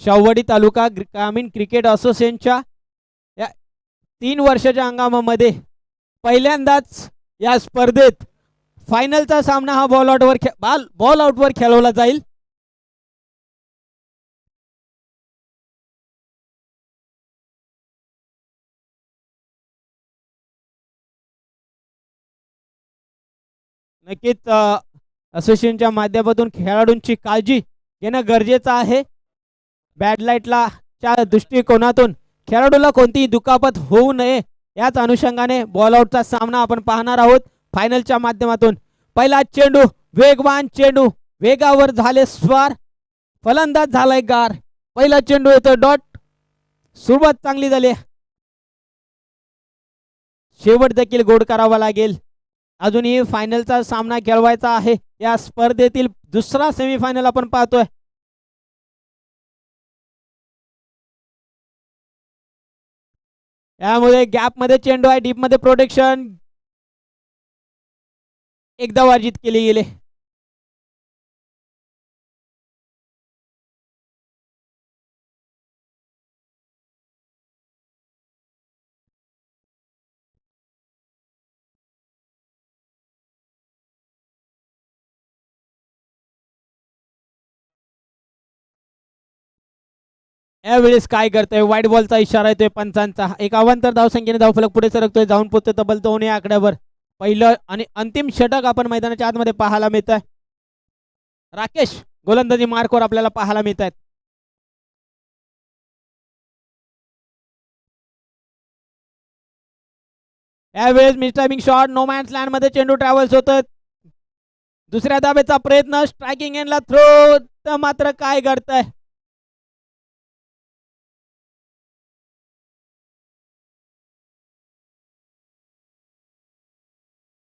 शावडी तालुका ग्रामीण क्रिकेट असोसिएशनच्या या तीन वर्षाच्या हंगामामध्ये पहिल्यांदाच या स्पर्धेत फायनलचा सामना हा बॉल आउटवर खे बॉल बॉल आउटवर खेळवला जाईल. नक्कीच असोसिएशनच्या माध्यमातून खेळाडूंची काळजी घेणं गरजेचं आहे. बॅडलाईटला च्या दृष्टिकोनातून खेळाडूला कोणतीही दुखापत होऊ नये याच अनुषंगाने बॉल आउटचा सामना आपण पाहणार आहोत फायनलच्या माध्यमातून. पहिला चेंडू वेगवान चेंडू वेगावर झाले स्वार फलंदाज झालाय गार. पहिला चेंडू येतो डॉट सुरुवात चांगली झाली. शेवट देखील गोड करावा लागेल. अजूनही फायनलचा सामना खेळवायचा आहे. या स्पर्धेतील दुसरा सेमीफायनल आपण पाहतोय. यामध्ये गॅपमध्ये चेंडू आहे डीपमध्ये प्रोटेक्शन एकदा वार्जित केले गेले. यावेळेस काय करतोय? वाईट बॉलचा इशारा येतोय पंचांचा. एक अवांतर धावसंख्येने धावफलक पुढे सरकतोय. जाऊन पोचतोय तब्बल दोन या आकड्यावर. पहिलं आणि अंतिम षटक आपण मैदानाच्या आतमध्ये पाहायला मिळत आहे राकेश गोलंदाजी मार्कवर आपल्याला पाहायला मिळत आहेत यावेळेस मिस्टायमिंग शॉट नो मॅन्स लँडमध्ये चेंडू ट्रॅव्हल्स होतोय. दुसऱ्या दाब्याचा प्रयत्न स्ट्रायकिंग एंडला थ्रो मात्र काय करतंय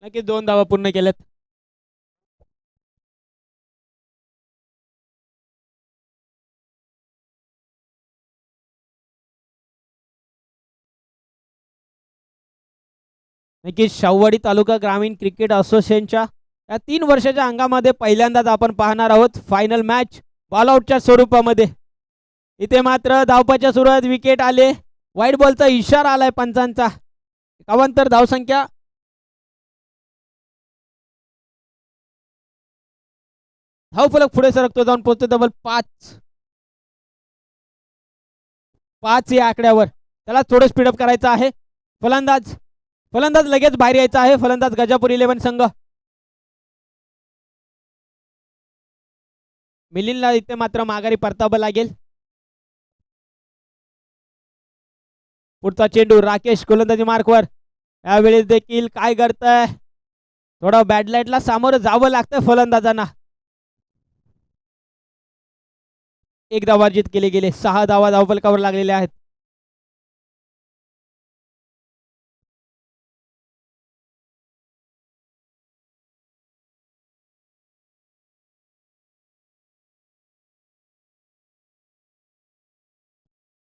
नक्कीच दोन धावा पूर्ण केल्यात? नक्कीच शाहूवाडी तालुका ग्रामीण क्रिकेट असोसिएशनच्या या तीन वर्षाच्या अंगामध्ये पहिल्यांदाच आपण पाहणार आहोत फायनल मॅच बॉलआउटच्या स्वरूपामध्ये. इथे मात्र धावपाच्या सुरुवात विकेट आले. वाईट बॉलचा इशारा आलाय पंचांचा. एकावंतर धावसंख्या धाव फलक पुढे सरकतो जाऊन पोहोचतो डबल पाच. पाच या आकड्यावर. त्याला थोडं स्पीडअप करायचं आहे. फलंदाज फलंदाज लगेच बाहेर यायचा आहे. फलंदाज गजापूर इलेव्हन संघ. मिलिंदला इथे मात्र माघारी परतावं लागेल. पुढचा चेंडू राकेश गोलंदाजी मार्कवर. यावेळेस देखील काय करतंय थोडं बॅडलाईटला सामोरं जावं लागतंय फलंदाजांना. एक धाव अर्जित केले गेले. सहा धावा धावफलकावर लागलेले आहेत.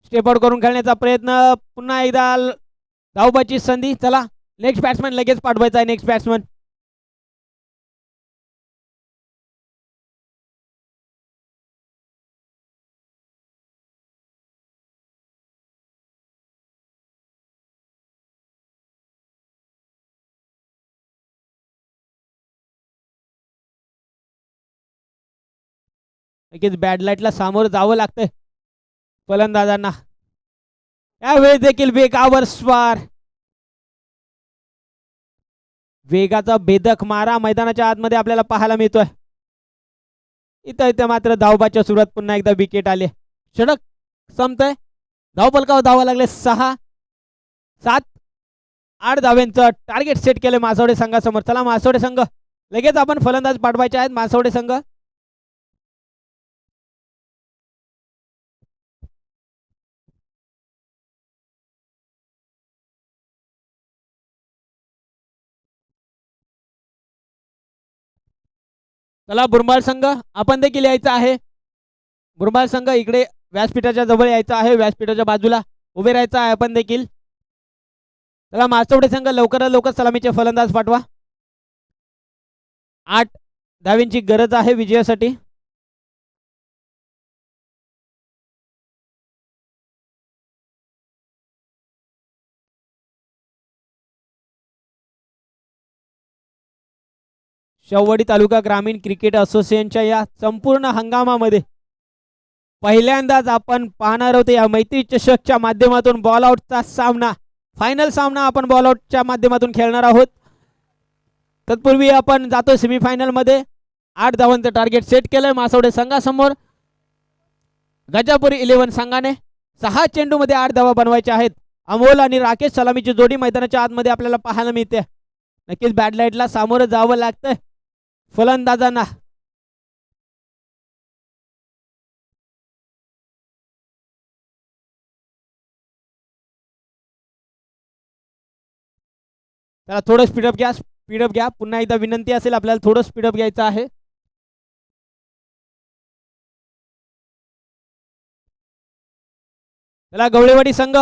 स्टेप आउट करून खेळण्याचा प्रयत्न. पुन्हा एकदा धावपाची धावबाची संधी. चला नेक्स्ट बॅट्समॅन लगेच पाठवायचा आहे नेक्स्ट बॅट्समॅन नक्कीच बॅड लाईटला सामोरं जावं लागतंय. फलंदाजांना यावेळेस देखील वेगावर स्वार. वेगाचा भेदक मारा मैदानाच्या आतमध्ये आपल्याला पाहायला मिळतोय. इथं इथं मात्र धावबाच्या सुरुवात पुन्हा एकदा विकेट आले. षडक संपतंय. धावपलकावर धावा लागले सहा सात आठ धावेंचं टार्गेट सेट केलं मासवडे संघासमोर. चला मासवडे संघ. लगेच आपण फलंदाज पाठवायचे आहेत मासवडे संघ. चला बुरमाळ संघ आपण देखील यायचं आहे. बुरमाळ संघ इकडे व्यासपीठाच्या जवळ यायचं आहे व्यासपीठाच्या बाजूला उभे राहायचं आहे आपण देखील. चला मासवडे संघ लवकरात लवकर सलामीचे फलंदाज पाठवा. आठ धावींची गरज आहे विजयासाठी. शेवडी तालुका ग्रामीण क्रिकेट असोसिएशनच्या या संपूर्ण हंगामामध्ये पहिल्यांदाच आपण पाहणार आहोत या मैत्री चषकच्या माध्यमातून बॉलआउटचा सामना. फायनल सामना आपण बॉलआउटच्या माध्यमातून खेळणार आहोत. तत्पूर्वी आपण जातो सेमीफायनलमध्ये आठ धावांचं टार्गेट सेट केलंय मासवडे संघासमोर. गजापुरी इलेव्हन संघाने सहा चेंडूमध्ये आठ धावा बनवायच्या आहेत. अमोल आणि राकेश सलामीची जोडी मैदानाच्या आतमध्ये आपल्याला पाहायला मिळते. नक्कीच बॅडलाईटला सामोरं जावं लागतंय. फलंदाजांना. त्याला थोडं स्पीडअप घ्या स्पीडअप घ्या. पुन्हा एकदा विनंती असेल आपल्याला थोडं स्पीडअप घ्यायचं आहे. त्याला गवळेवाडी संघ.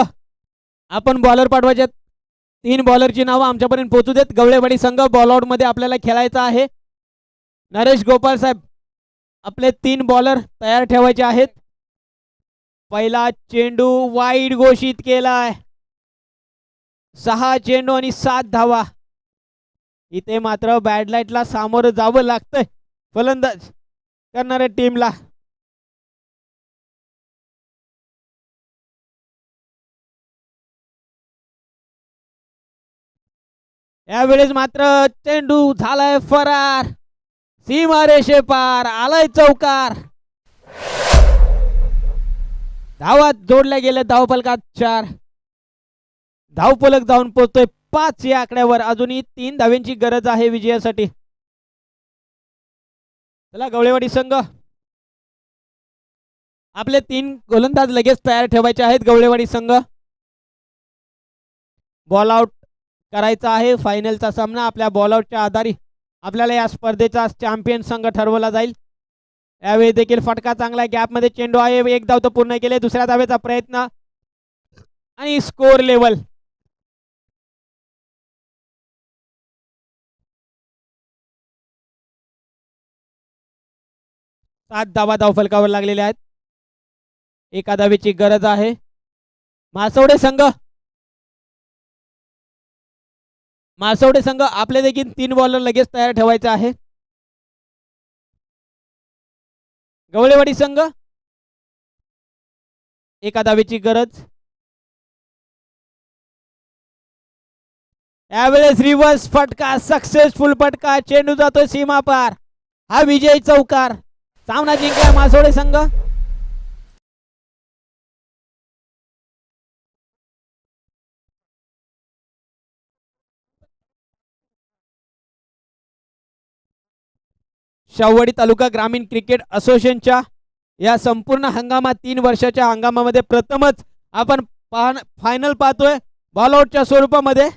आपण बॉलर पाठवायचे तीन बॉलरची नावं आमच्यापर्यंत पोहोचू देत. गवळेवाडी संघ बॉल आउटमध्ये आपल्याला खेळायचं आहे. नरेश गोपाल साहेब आपले तीन बॉलर तयार ठेवायचे आहेत. पहिला चेंडू वाईड घोषित केलाय. सहा चेंडू आणि सात धावा. इथे मात्र बॅडलाईटला सामोरं जावं लागतंय. फलंदाज करणाऱ्या टीमला यावेळेस मात्र चेंडू झालाय फरार. सीमा रेषे पार आलाय चौकार. धावात जोडल्या गेल्या धावफलकात चार. धावफलक जाऊन पोहोचतोय पाच या आकड्यावर. अजूनही तीन धाव्यांची गरज आहे विजयासाठी. चला गवळेवाडी संघ. आपले तीन गोलंदाज लगेच तयार ठेवायचे आहेत गवळेवाडी संघ. बॉल आउट करायचा आहे फायनलचा सामना आपल्या बॉल आउटच्या आधारे. आपल्याला या स्पर्धेचा चॅम्पियन संघ ठरवला जाईल. यावेळी देखील फटका चांगला गॅपमध्ये चेंडू आहे. एक धाव तर पूर्ण केले. दुसऱ्या धावेचा प्रयत्न. आणि स्कोर लेवल सात धावा धावफलकावर लागलेल्या आहेत. एका धावेची गरज आहे. मासवडे संघ. मासवडे संघ आपले देखील तीन बॉलर लगेच तयार ठेवायचे आहे गवळेवाडी संघ. एका दावेची गरज. यावेळेस रिव्हर्स फटका सक्सेसफुल फटका चेंडू जातो सीमा पार हा विजय चौकार. सामना जिंकला मासोडे संघ. शाववाडी तालुका ग्रामीण क्रिकेट असोसिएशनच्या या संपूर्ण हंगामात तीन वर्षाच्या हंगामामध्ये प्रथमच आपण फायनल पाहतोय. बॉलआउटच्या स्वरूपामध्ये